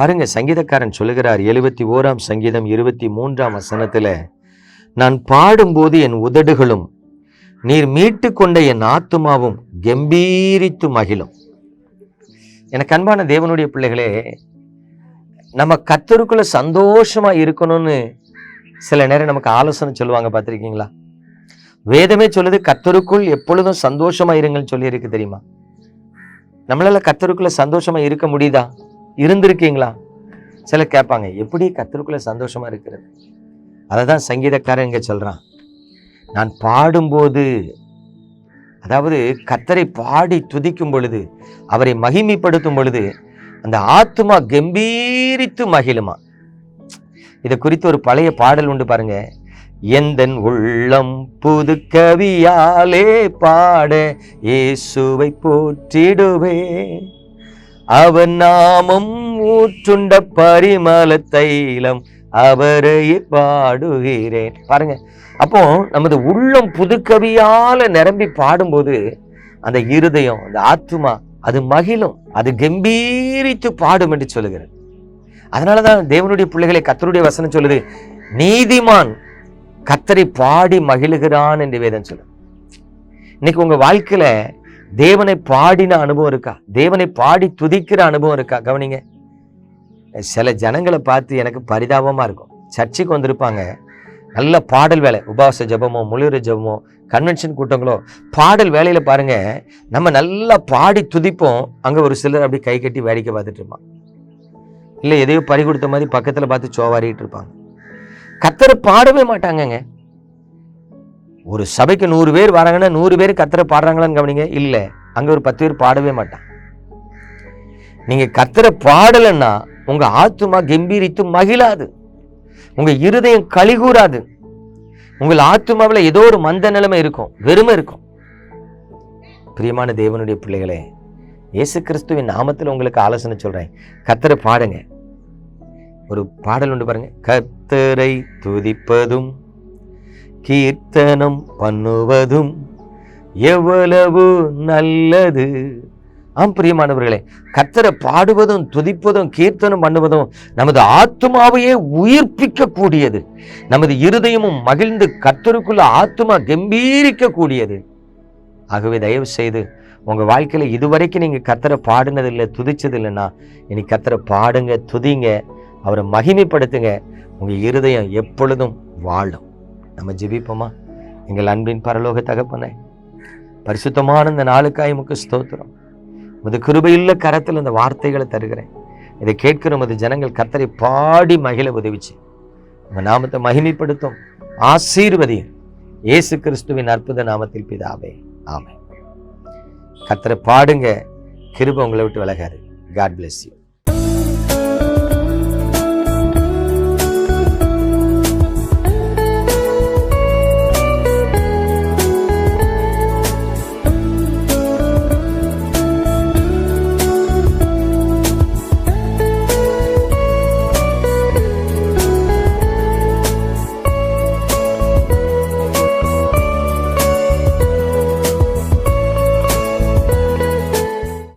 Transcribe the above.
பாருங்க சங்கீதக்காரன் சொல்லுகிறார் எழுபத்தி ஓராம் சங்கீதம் இருபத்தி மூன்றாம் வசனத்தில் நான் பாடும்போது என் உதடுகளும் நீர் மீட்டு கொண்ட என் ஆத்துமாவும் கம்பீரித்து மகிழும். எனக்கு அன்பான தேவனுடைய பிள்ளைகளே நம்ம கத்தருக்குள்ள சந்தோஷமா இருக்கணும்னு சில நேரம் நமக்கு ஆலோசனை சொல்லுவாங்க பார்த்துருக்கீங்களா? வேதமே சொல்லுது கத்தருக்குள் எப்பொழுதும் சந்தோஷமா இருங்கன்னு சொல்லி இருக்கு தெரியுமா? நம்மளால கத்தருக்குள்ள சந்தோஷமா இருக்க முடியுதா? இருந்திருக்கீங்களா? சில கேட்பாங்க எப்படி கத்தருக்குள்ள சந்தோஷமா இருக்கிறது? அதை தான் சங்கீதக்காரன் இங்கே சொல்கிறான் நான் பாடும்போது அதாவது கத்தரை பாடி துதிக்கும் பொழுது அவரை மகிமைப்படுத்தும் பொழுது அந்த ஆத்மா கம்பீரித்து மகிழுமா? இதை குறித்து ஒரு பழைய பாடல் உண்டு பாருங்க. எந்தன் உள்ளம் புது கவியாலே பாட இயேசுவை போற்றிடுவே அவன் நாமம் ஊற்றுண்ட பரிமள தைலம் அவரையே பாடுகிறேன். பாருங்க அப்போ நமது உள்ளம் புதுக்கவியால நிரம்பி பாடும்போது அந்த இருதயம் அந்த ஆத்துமா அது மகிழும் அது கம்பீரித்து பாடும் என்று சொல்லுகிறது. அதனாலதான் தேவனுடைய பிள்ளைகளை கத்தருடைய வசனம் சொல்லுது நீதிமான் கத்தரை பாடி மகிழுகிறான் என்று வேதம் சொல்லு இன்னைக்கு உங்க வாழ்க்கையில தேவனை பாடின அனுபவம் இருக்கா? தேவனை பாடி துதிக்கிற அனுபவம் இருக்கா? கவனிங்க. சில ஜனங்களை பார்த்து எனக்கு பரிதாபமாக இருக்கும். சர்ச்சுக்கு வந்திருப்பாங்க. நல்ல பாடல் வேலை. உபவாச ஜெபமோ முழுற ஜெபமோ கன்வென்ஷன் கூட்டங்களோ பாடல் வேலையில் பாருங்க. நம்ம நல்லா பாடி துதிப்போம். அங்கே ஒரு சிலர் அப்படி கை கட்டி வேடிக்கை பார்த்துட்டு இருப்பான் இல்லை எதையோ பறி கொடுத்த மாதிரி பக்கத்தில் பார்த்து சோவாரிட்டு இருப்பாங்க. கத்தரை பாடவே மாட்டாங்கங்க. ஒரு சபைக்கு நூறு பேர் வராங்கன்னா நூறு பேர் கத்தரை பாடுறாங்களான்னு கவனிங்க. இல்லை அங்கே ஒரு பத்து பேர் பாடவே மாட்டான் நீங்கள் கத்திர பாடலைன்னா உங்கள் ஆத்துமா கம்பீரித்து மகிழாது. உங்கள் இருதயம் கழிகூறாது உங்கள் ஆத்துமாவில் ஏதோ ஒரு மந்த நிலைமை இருக்கும் வெறுமை இருக்கும். பிரியமான தேவனுடைய பிள்ளைகளே இயேசு கிறிஸ்துவின் நாமத்தில் உங்களுக்கு ஆலோசனை சொல்கிறேன் கத்தரை பாடுங்க. ஒரு பாடல் உண்டு பாருங்க. கத்தரை துதிப்பதும் கீர்த்தனம் பண்ணுவதும் எவ்வளவு நல்லது. ஆம் பிரியமானவர்களே கத்தரை பாடுவதும் துதிப்பதும் கீர்த்தனம் பண்ணுவதும் நமது ஆத்மாவையே உயிர்ப்பிக்க கூடியது நமது இருதயமும் மகிழ்ந்து கத்தருக்குள்ள ஆத்மா கம்பீரிக்க கூடியது ஆகவே தயவு செய்து உங்கள் வாழ்க்கையில் இதுவரைக்கும் நீங்கள் கத்தரை பாடினதில்லை துதிச்சது இல்லைன்னா இனி கத்தரை பாடுங்க துதிங்க அவரை மகிமைப்படுத்துங்க. உங்கள் இருதயம் எப்பொழுதும் வாழும். நம்ம ஜெபிப்போமா? எங்கள் அன்பின் பரலோக தகப்பனே பரிசுத்தமான இந்த நாளுக்காய் உமக்கு ஸ்தோத்திரம். உமது கிருபையுள்ள கரத்தில் இந்த வார்த்தைகளை தருகிறேன். இதை கேட்கிற உமது ஜனங்கள் கத்தரை பாடி மகிழ உதவிச்சு. உங்க நாமத்தை மகிமைப்படுத்தும் ஆசீர்வதியும் இயேசு கிறிஸ்துவின் அற்புத நாமத்தில் பிதாவே. ஆமை கத்தரை பாடுங்க. கிருபை உங்களை விட்டு விலகாது. God bless you